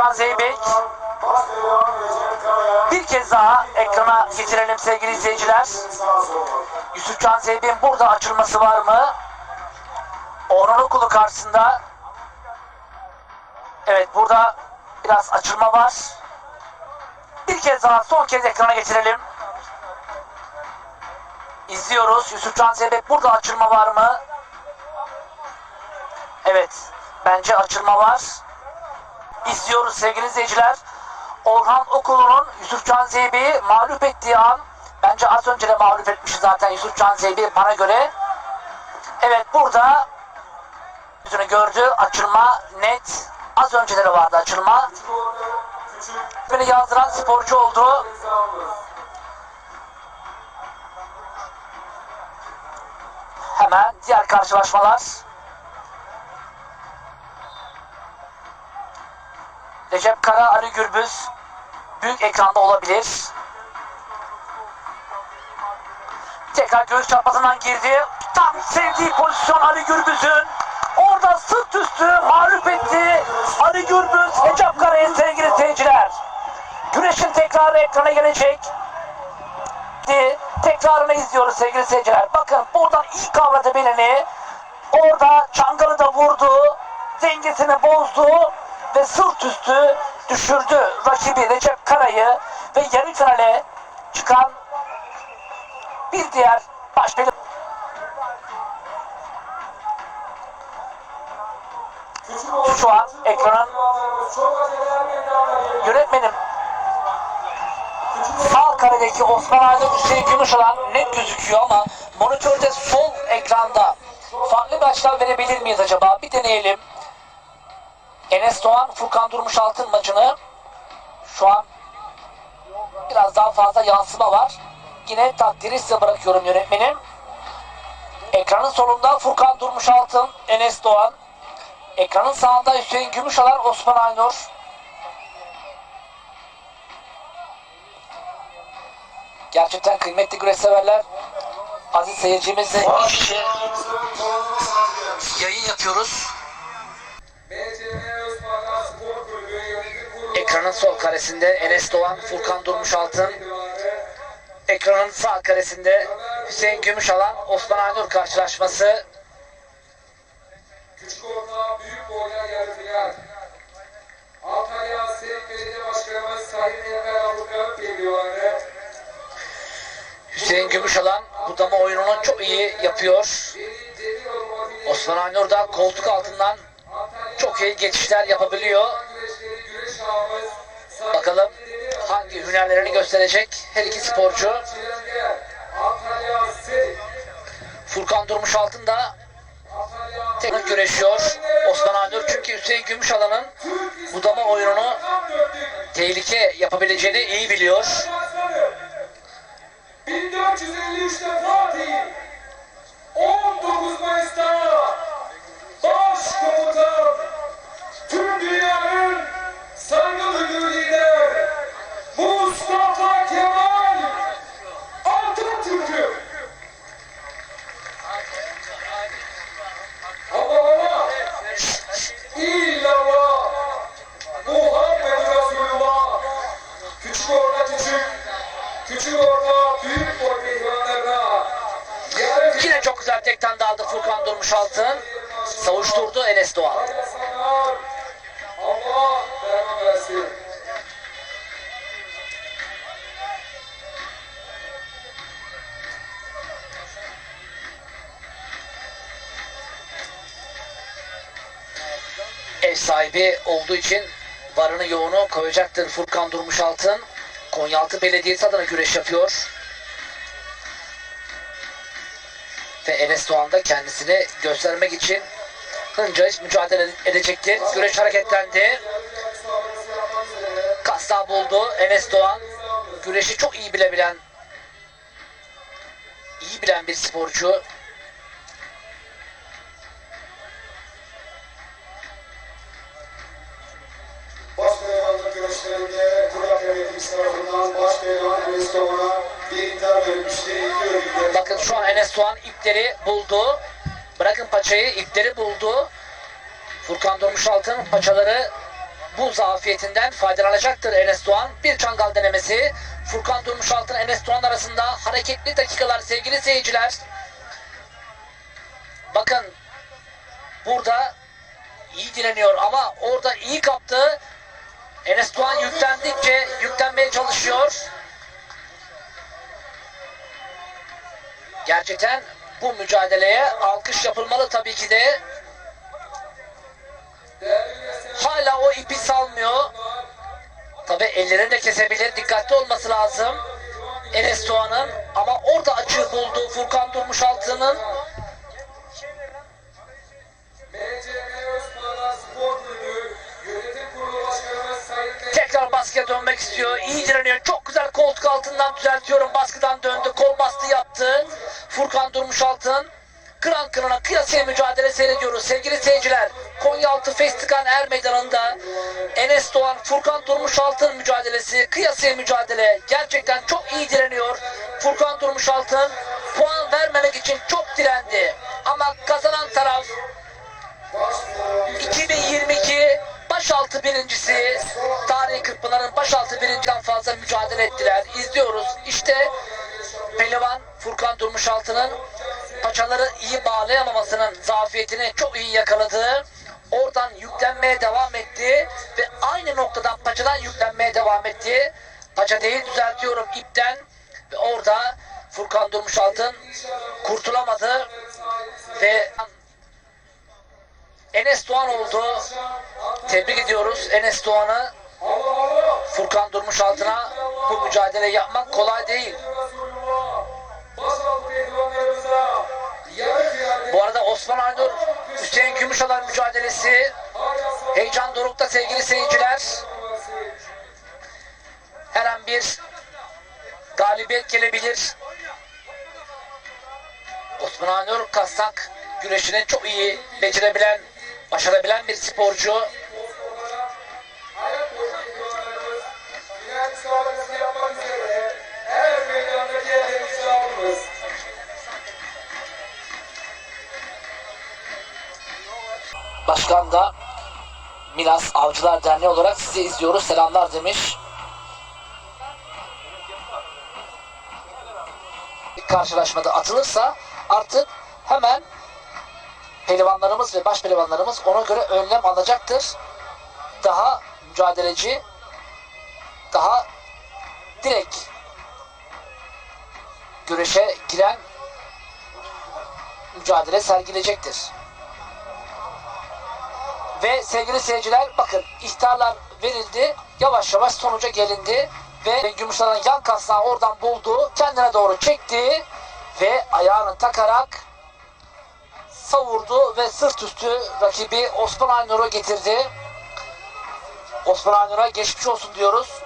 Yusufcan Zeybek. Bir kez daha ekrana getirelim sevgili izleyiciler. Yusufcan Zeybek'in burada açılması var mı? Orhan Okulu karşısında. Evet burada biraz açılma var. Bir kez daha son kez ekrana getirelim. İzliyoruz. Yusufcan Zeybek burada açılma var mı? Evet. Bence açılma var. İzliyoruz sevgili izleyiciler. Orhan Okulu'nun Yusufcan Zeybek'i mağlup ettiği an bence az önce de mağlup etmiş zaten Yusufcan Zeybek'i bana göre. Evet burada yüzünü gördü. Açılma net. Az önce de vardı açılma. Beni yazdıran sporcu oldu. Hemen diğer karşılaşmalar. Recep Kara, Ali Gürbüz büyük ekranda olabilir. Tekrar göğüs çarpmasından girdi. Tam sevdiği pozisyon Ali Gürbüz'ün. Orada sırt üstü mağlup etti. Ali Gürbüz, Recep Kara'yı sevgili seyirciler. Güneşin tekrarı ekrana gelecek. Tekrarını izliyoruz sevgili seyirciler. Bakın buradan iyi kavradı belini. Orada çangalı da vurdu. Dengesini bozdu. Ve sırt üstü düşürdü rakibi Recep Kara'yı. Ve yarı finale çıkan bir diğer başbeli şu an ekranın yönetmenim sağ karedeki Osman Aydın Hüseyin Gümüşalan net gözüküyor ama monitörde sol ekranda farklı bir verebilir miyiz acaba? Bir deneyelim. Enes Doğan, Furkan Durmuş Altın maçını şu an biraz daha fazla yansıma var. Yine takdiri size bırakıyorum yönetmenim. Ekranın solunda Furkan Durmuş Altın, Enes Doğan. Ekranın sağında Hüseyin Gümüşalan, Osman Aynur. Gerçekten kıymetli güreş severler. Aziz seyircimizle yayın yapıyoruz. Ekranın sol karesinde Enes Doğan, Furkan Durmuş Altın. Ekranın sağ karesinde Hüseyin Gümüşalan, Osman Aynur karşılaşması. Küçük orta büyük yarı final. Antalya Seyit Belediye Başkanımız Sayın Enver Avrupa geliyorlar. Hüseyin Gümüşalan bu dama oyununu çok iyi yapıyor. Osman Aynur da koltuk altından çok iyi geçişler yapabiliyor. Bakalım hangi hünerlerini gösterecek her iki sporcu. Furkan Durmuş Altın da teknik güreşiyor. Osman Aynur çünkü Hüseyin Gümüşalan'ın bu dama oyununu tehlike yapabileceğini iyi biliyor. Başkanı. 1453'te Çok güzel tek tane aldı Furkan Durmuş Altın. Savuşturdu Enes Doğan. Allah devam versin. Ev sahibi olduğu için varını yoğunu koyacaktır Furkan Durmuş Altın. Konyaaltı Belediyesi adına güreş yapıyor. Enes Doğan da kendisini göstermek için hınca hiç mücadele edecektir. Güreş hareketlendi. Kasla buldu Enes Doğan. Güreşi çok iyi bilebilen iyi bilen bir sporcu. Başpehlivanlık güreşlerinde Kurak Yönetimiz tarafından Başpehlivan Enes Doğan'a Bakın şu an Enes Doğan ipleri buldu. Bırakın paçayı ipleri buldu. Furkan Durmuş Altın paçaları bu zafiyetinden faydalanacaktır Enes Doğan. Bir çangal denemesi. Furkan Durmuşaltın Enes Doğan arasında hareketli dakikalar sevgili seyirciler. Bakın burada iyi direniyor ama orada iyi kaptı. Enes Doğan yüklendikçe yüklenmeye çalışıyor. Gerçekten bu mücadeleye alkış yapılmalı tabii ki de. Hala o ipi salmıyor. Tabii ellerini de kesebilir. Dikkatli olması lazım. Enes Doğan'ın ama orada açığı buldu Furkan Başkanı Sayın Tekrar baskıya dönmek istiyor. İyi direniyor. Çok güzel koltuk altından düzeltiyorum. Baskıdan döndü. Kol bastı yaptı. Furkan Durmuşaltın. Kıran kırana kıyasıya mücadele seyrediyoruz. Sevgili seyirciler. Konyaaltı Festikan Er Meydanı'nda Enes Doğan, Furkan Durmuşaltın mücadelesi. Kıyasıya mücadele. Gerçekten çok iyi direniyor. Furkan Durmuşaltın puan vermemek için çok direndi. Ama kazanan taraf 2022 başaltı birincisi Tarihi Kırkpınar'ın başaltı birinciden fazla mücadele ettiler. İzliyoruz. İşte Pehlivan Furkan Durmuşaltı'nın paçaları iyi bağlayamamasının zafiyetini çok iyi yakaladı. Oradan yüklenmeye devam etti ve aynı noktadan paçadan yüklenmeye devam etti. Paça değil düzeltiyorum ipten ve orada Furkan Durmuşaltın kurtulamadı ve Enes Doğan oldu. Tebrik ediyoruz Enes Doğan'ı. Furkan Durmuş altına bu mücadele yapmak kolay değil. Osman Aynur Hüseyin Gümüşalan mücadelesi heyecan dorukta sevgili seyirciler. Her an bir galibiyet gelebilir. Osman Aynur kastak güreşini çok iyi becerebilen, başarabilen bir sporcu. Milas Avcılar Derneği olarak sizi izliyoruz. Selamlar demiş. Bir karşılaşmada atılırsa artık hemen pehlivanlarımız ve baş pehlivanlarımız ona göre önlem alacaktır. Daha mücadeleci, daha direkt güreşe giren mücadele sergileyecektir. Ve sevgili seyirciler bakın ihtarlar verildi. Yavaş yavaş sonuca gelindi. Ve Gümüşhane'nin yan kasnağı oradan buldu. Kendine doğru çekti. Ve ayağını takarak savurdu ve sırt üstü rakibi Osman Aynur'u getirdi. Osman Aynur'a geçmiş olsun diyoruz.